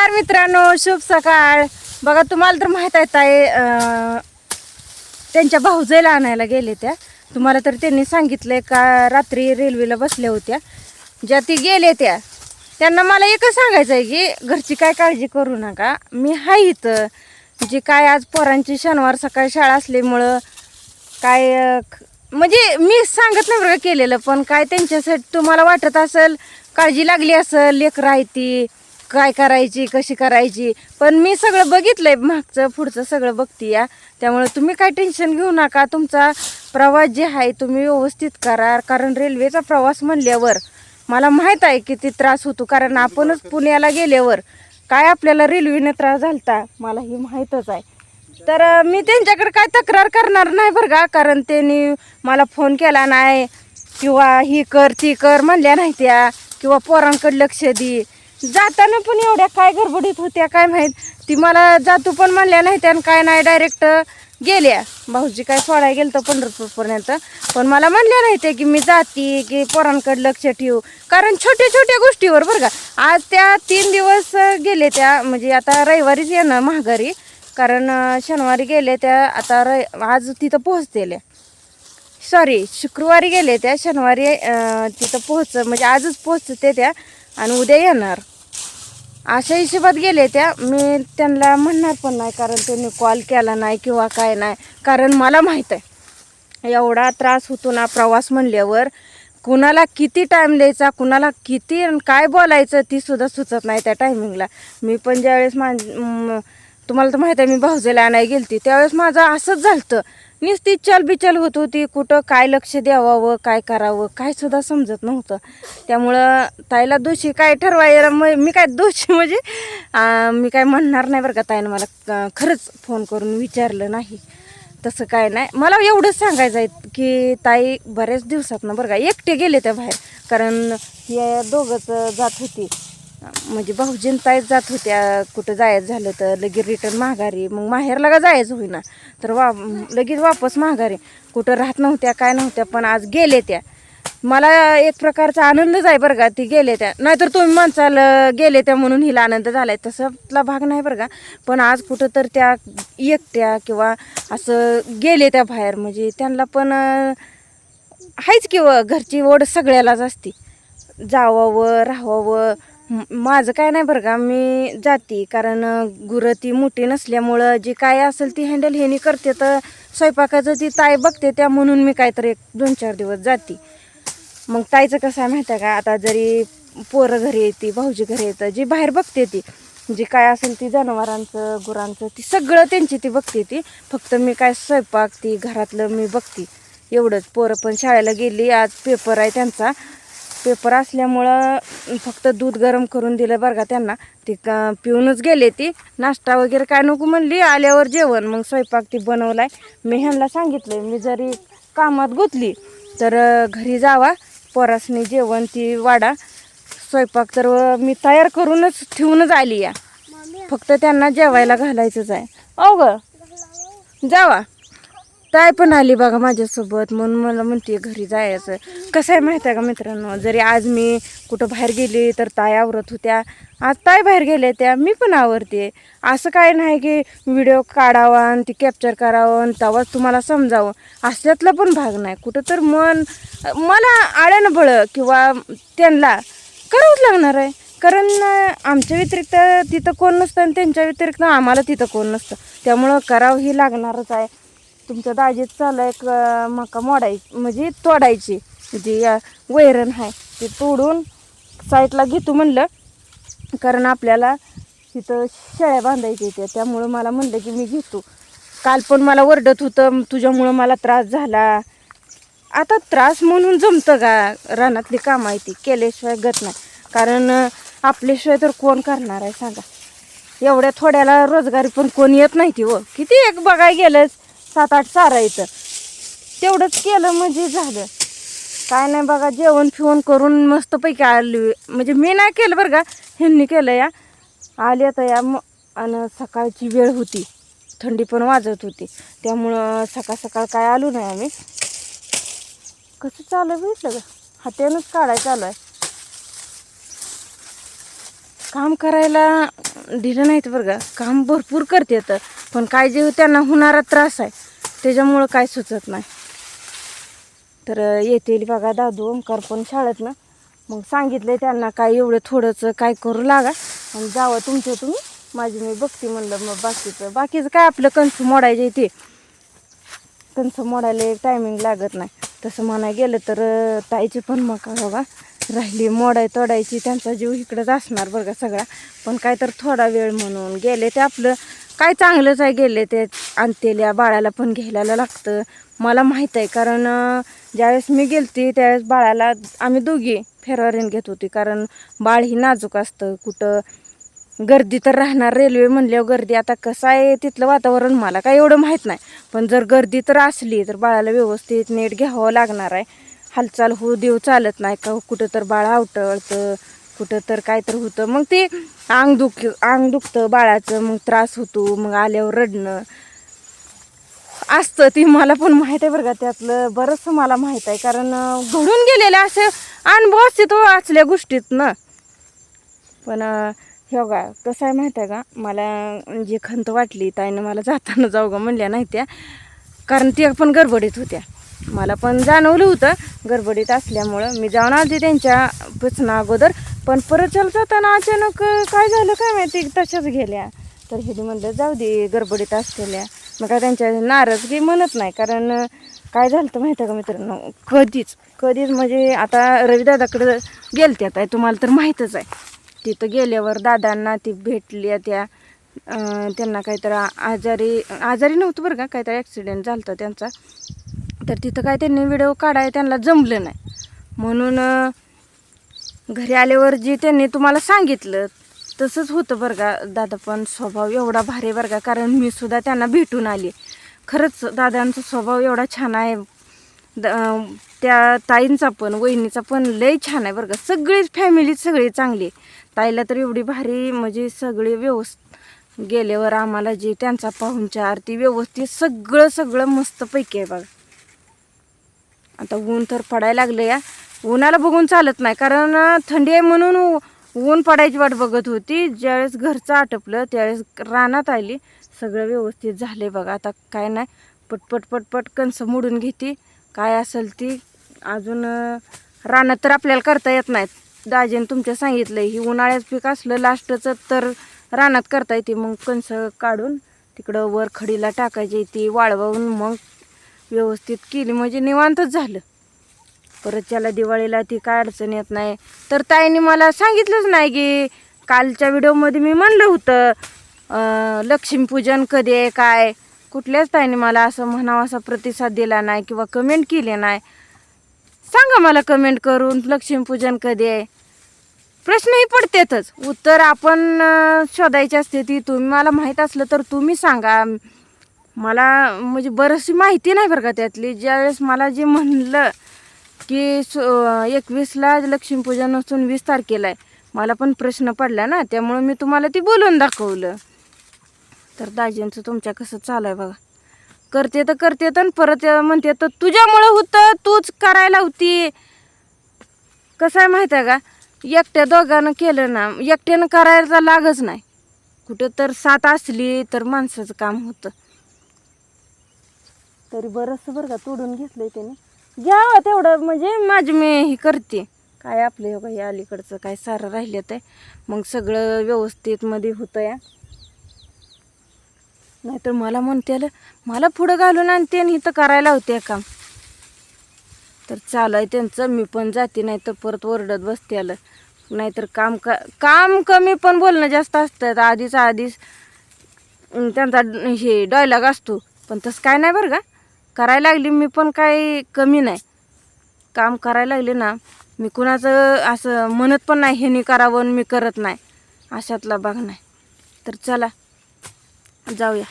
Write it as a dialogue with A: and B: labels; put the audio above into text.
A: नमस्कार मित्रांनो शुभ सकाळ. बघा तुम्हाला तर माहीत आहे ताई त्यांच्या भाऊजाईला आणायला गेले त्या. तुम्हाला तर त्यांनी सांगितलंय का रात्री रेल्वेला बसल्या होत्या. ज्या ती गेले त्या. त्यांना मला एकच सांगायचं आहे की घरची काय काळजी करू नका. मी हाय इथं. जी काय आज पोरांची शनिवार सकाळी शाळा असल्यामुळं काय म्हणजे मी सांगत नाही बरं केलेलं पण काय त्यांच्यासाठी तुम्हाला वाटत असेल काळजी लागली असेल लेकरं आहे ती. काय करायची कशी करायची? पण मी सगळं बघितलंय मागचं पुढचं सगळं बघते या. त्यामुळे तुम्ही काय टेन्शन घेऊ नका. तुमचा प्रवास जे आहे तुम्ही व्यवस्थित करा. कारण रेल्वेचा प्रवास म्हणल्यावर मला माहीत आहे किती त्रास होतो. कारण आपणच पुण्याला गेल्यावर काय आपल्याला रेल्वेने त्रास झालता मला हे माहीतच आहे. तर मी त्यांच्याकडे काय तक्रार करणार नाही बरं का? कारण त्यांनी मला फोन केला नाही. किंवा ही कर ती कर म्हणल्या नाही त्या. किंवा पोरांकडे लक्ष दे. जाताना पण एवढ्या काय गडबडीत होत्या काय माहीत. ती मला जातू पण म्हणल्या नाही त्यानं काय नाही डायरेक्ट गेल्या. भाऊजी काय सोडायला गेलं तर पंढरपूरपर्यंत. पण मला म्हणल्या नाही त्या की मी जाते की पोरांकडे लक्ष ठेवू. कारण छोट्या छोट्या गोष्टीवर बरं का. आज त्या तीन दिवस गेले त्या म्हणजे आता रविवारीच येणं महागारी. कारण शनिवारी गेले त्या आता र आज तिथं पोहोचतेल्या. सॉरी शुक्रवारी गेले त्या शनिवारी तिथं पोहोच म्हणजे आजच पोहोचते त्या आणि उद्या येणार. अशा हिशोबात गेले त्या. मी त्यांना म्हणणार पण नाही कारण त्यांनी कॉल केला नाही किंवा काय नाही. कारण मला माहीत आहे एवढा त्रास होतो ना प्रवास म्हणल्यावर. कुणाला किती टाईम द्यायचा कुणाला किती काय बोलायचं ती सुद्धा सुचत नाही त्या टायमिंगला मी पण ज्यावेळेस मा तुम्हाला तर माहीत आहे मी भाऊजेला आणायला गेलती. त्यावेळेस माझं असंच झालं नुसती चल बिचल होत होती कुठं काय लक्ष द्यावावं काय करावं काय सुद्धा समजत नव्हतं. त्यामुळं ताईला दोषी काय ठरवायला मग मी काय दोषी म्हणजे मी काय म्हणणार नाही बरं का ताईनं मला खरंच फोन करून विचारलं नाही. तसं काय नाही. मला एवढंच सांगायचं आहे की ताई बऱ्याच दिवसात ना बरं का एकटे गेले त्या बाहेर. कारण हे दोघंच जात होती. म्हणजे भाऊजीन ताईच जात होत्या. कुठं जायचं झालं तर लगेच रिटर्न माघारी. मग माहेरला का जायचं होईना? तर वा लगेच वापस माघारी. कुठं राहत नव्हत्या काय नव्हत्या पण आज गेले त्या. मला एक प्रकारचा आनंदच आहे बरं का ती गेले त्या. नाहीतर तुम्ही माणसाला गेले त्या म्हणून हिला आनंद झाला आहे तसातला भाग नाही बरं का. पण आज कुठं तर त्या एकट्या किंवा असं गेले त्या बाहेर. म्हणजे त्यांना पण आहेच किंवा घरची ओढ सगळ्यालाच असते. जावावं राहावं माझं काय नाही बरं का मी जाते कारण गुरं ती मोठी नसल्यामुळं जी काय असेल ती हँडल हेनी करते. तर स्वयंपाकाचं ती ताई बघते त्या म्हणून मी काहीतरी एक दोन चार दिवस जाते. मग ताईचं कसं आहे माहिती आहे का आता जरी पोरं घरी येते भाऊजी घरी येतं जी बाहेर बघते ती जी काय असेल ती जनावरांचं गुरांचं ती सगळं त्यांची ती बघते ती. फक्त मी काय स्वयंपाक ती घरातलं मी बघते. एवढंच. पोरं पण शाळेला गेली आज पेपर आहे त्यांचा. पेपर असल्यामुळं फक्त दूध गरम करून दिलं बरं का त्यांना. ती का पिऊनच गेले ती. नाश्ता वगैरे काय नको म्हणली आल्यावर जेवण. मग स्वयंपाक ती बनवलाय. मी ह्यांना सांगितलं मी जरी कामात गुंतली तर घरी जावा पोरासनी जेवण ती वाडा स्वयंपाक तर मी तयार करूनच ठेवूनच आली या. फक्त त्यांना जेवायला घालायचंच आहे. ग जावा. ताई पण आली बघा माझ्यासोबत म्हणून मला म्हणते घरी जायचं. कसं आहे माहिती आहे का मित्रांनो? जरी आज मी कुठं बाहेर गेली तर ताई आवरत होत्या. आज ताई बाहेर गेल्या त्या मी पण आवरते. असं काय नाही की व्हिडिओ काढावा आणि ती कॅप्चर करावं आणि तेव्हाच तुम्हाला समजावं. असल्यातला पण भाग नाही. कुठं तर मन मला आळ्यानं बळं किंवा त्यांना करावंच लागणार आहे. कारण आमच्या व्यतिरिक्त तिथं कोण नसतं आणि त्यांच्या व्यतिरिक्त आम्हाला तिथं कोण नसतं. त्यामुळं करावं ही लागणारच आहे. तुमच्या दाजीत चालू आहे मका मोडायची म्हणजे तोडायची. म्हणजे, जी वैरण आहे ती तोडून साईडला घेतो म्हणलं कारण आपल्याला तिथं शेळ्या बांधायच्या त्या त्यामुळं मला म्हणलं की मी घेतो. काल पण मला ओरडत होतं तुझ्यामुळं मला त्रास झाला. आता त्रास म्हणून जमतं का? रानातली कामं आहे ती. केल्याशिवाय गत नाही. कारण आपल्याशिवाय तर कोण करणार आहे सांगा. एवढ्या थोड्याला रोजगारी पण कोण येत नाही ती व किती एक बघाय गेलंच सात आठ चारायचं तेवढंच केलं म्हणजे झालं. काय नाही बघा जेवण फिवण करून मस्तपैकी आली. म्हणजे मी नाही केलं बरं का ह्यांनी केलं या. आली आता या म आणि सकाळची वेळ होती. थंडी पण वाजत होती. त्यामुळं सकाळ सकाळ काय आलो नाही आम्ही. कसं चालू आहे बघितलं का हात्यानंच काढायचं चालू आहे. काम करायला दिलं नाहीत बरं का? काम भरपूर करते तर पण काय जे त्यांना होणारा त्रास आहे. त्याच्यामुळं काय सुचत नाही. तर येतील बघा दादू ओंकार पण शाळेत ना. मग सांगितले त्यांना काय एवढं थोडंसं काय करू लागा. आणि जावं तुमचं तुम्ही. माझी मी बघते म्हणलं मग बाकीचं. बाकीचं काय आपलं कणसं मोडायचे ते. कणसं मोडायला एक टायमिंग लागत नाही. तसं म्हणाय गेलं तर ताईची पण मग बाबा राहिली मोडाय तोडायची. त्यांचा जीव इकडंच असणार बरं का सगळा. पण काय तर थोडा वेळ म्हणून गेले ते आपलं काय चांगलंच आहे गेले ते आणतेल्या बाळाला पण घ्यायला लागतं. मला माहीत आहे कारण ज्यावेळेस मी गेलती त्यावेळेस बाळाला आम्ही दोघी फेरवारीन घेत होती. कारण बाळ ही नाजूक असतं कुठं गर्दी तर राहणार. रेल्वे म्हणल्यावर गर्दी आता कसं आहे तिथलं वातावरण मला काय एवढं माहीत नाही. पण जर गर्दी तर असली तर बाळाला व्यवस्थित नीट घ्यावं लागणार आहे. हालचाल होऊ देऊ चालत नाही का कुठं तर बाळ आवटळतं कुठं तर काय तर होतं. मग ते अंग दुख अंग दुखतं बाळाचं मग त्रास होतो मग आल्यावर रडणं. असतं ती मला पण माहीत आहे बरं का त्यातलं बरंचसं मला माहीत आहे. कारण घडून गेलेले असे अनुभव असते तो असल्या गोष्टीत ना. पण अं, हे कसं आहे माहीत आहे का मला जी खंत वाटली ताईनं मला जाताना जाऊ गा म्हणल्या नाही त्या. कारण त्या पण गडबडीत होत्या. मला पण जाणवलं होतं गडबडीत असल्यामुळं मी जाऊन आली त्यांच्या पुचना अगोदर. पण परत चल जाताना अचानक काय झालं काय माहिती? तशाच गेल्या. तर हे म्हणलं जाऊ दे गडबडीत असलेल्या. मग काय त्यांच्या नाराजगी म्हणत नाही. कारण काय झालं तर माहिती आहे का मित्रांनो? कधीच कधीच म्हणजे आता रविदादाकडं गेलत्या आता. तुम्हाला तर माहीतच आहे. तिथं गेल्यावर दादांना ती भेटली त्या त्यांना काहीतरी आजारी आजारी नव्हतं बरं का? काहीतरी ॲक्सिडेंट झाला होता त्यांचा. तर तिथं काय त्यांनी व्हिडिओ काढाय त्यांना जमलं नाही. म्हणून घरी आल्यावर जे त्यांनी तुम्हाला सांगितलं तसंच होतं बरं का. दादा पण स्वभाव एवढा भारी बरं का कारण मी सुद्धा त्यांना भेटून आली. खरंच दादांचा स्वभाव एवढा छान आहे. द त्या ताईंचा पण वहिनीचा पण लय छान आहे बरं का. सगळीच फॅमिली सगळी चांगली आहे. ताईला तर एवढी भारी म्हणजे सगळे व्यवस्थ गेल्यावर आम्हाला जे त्यांचा पाहुणचार ती व्यवस्थित सगळं सगळं मस्तपैकी आहे बघा. आता ऊन तर पडायला लागलं या उन्हाला बघून चालत नाही कारण थंडी आहे म्हणून ऊ- ऊन पडायची वाट बघत होती. ज्यावेळेस घरचं आटपलं त्यावेळेस रानात आली. सगळं व्यवस्थित झाले बघा आता काय नाही. पटपट पटपट कणसं मोडून घेते. काय असेल ती अजून रानात तर आपल्याला करता येत नाहीत. दाजीने तुमच्या सांगितलं ही उन्हाळ्यात पीक असलं लास्टचं तर रानात करता येते. मग कणसं काढून तिकडं वर खडीला टाकायची ती वाळवून मग व्यवस्थित केली. म्हणजे निवांतच झालं. परत त्याला दिवाळीला ती काय अडचण येत नाही. तर ताईने मला सांगितलंच नाही की कालच्या व्हिडिओमध्ये मी म्हणलं होतं लक्ष्मीपूजन कधी आहे काय? कुठल्याच ताईने मला असं म्हणावं असा प्रतिसाद दिला नाही किंवा कमेंट केली नाही. सांगा मला कमेंट करून लक्ष्मीपूजन कधी आहे? प्रश्नही पडतेतच. उत्तर आपण अं, शोधायचे असते ती तुम्ही मला माहीत असलं तर तुम्ही सांगा. मला म्हणजे बरीचशी माहिती नाही बरं का त्यातली. ज्यावेळेस मला जे म्हणलं की सो एकवीसला लक्ष्मीपूजन असून वीस तारखेला आहे मला पण प्रश्न पडला ना. त्यामुळं मी तुम्हाला ती बोलून दाखवलं. तर दाजींचं तुमच्या कसं चालू आहे बघा. करते तर करते तर परत म्हणते तर तुझ्यामुळं होतं तूच करायला होती. कसं आहे माहीत आहे का? एकट्या दोघांनं केलं ना एकट्यानं करायला लागच नाही. कुठं तर साथ असली तर माणसाचं काम होतं. तरी बरंचसं बरं का तोडून घेतलंय त्याने. घ्यावं तेवढं म्हणजे माझी मी हे करते. काय आपलं हे काही हे अलीकडचं काय सारं राहिलं ते. मग सगळं व्यवस्थित मध्ये होतं या नाहीतर मला म्हणते आलं, मला पुढं घालून आणते आणि इथं करायला होते काम. तर चालू आहे त्यांचं मी पण जाते नाही तर परत ओरडत बसते आलं नाहीतर काम का काम कमी पण बोलणं जास्त असतं आधीच आधीच त्यांचा हे डायलॉग असतो पण तसं काय नाही बरं का. करायला लागली मी पण काही कमी नाही. काम करायला लागले ना मी कुणाचं असं म्हणत पण नाही ह्यानी करावं आणि मी करत नाही. अशातला भाग नाही. तर चला जाऊया.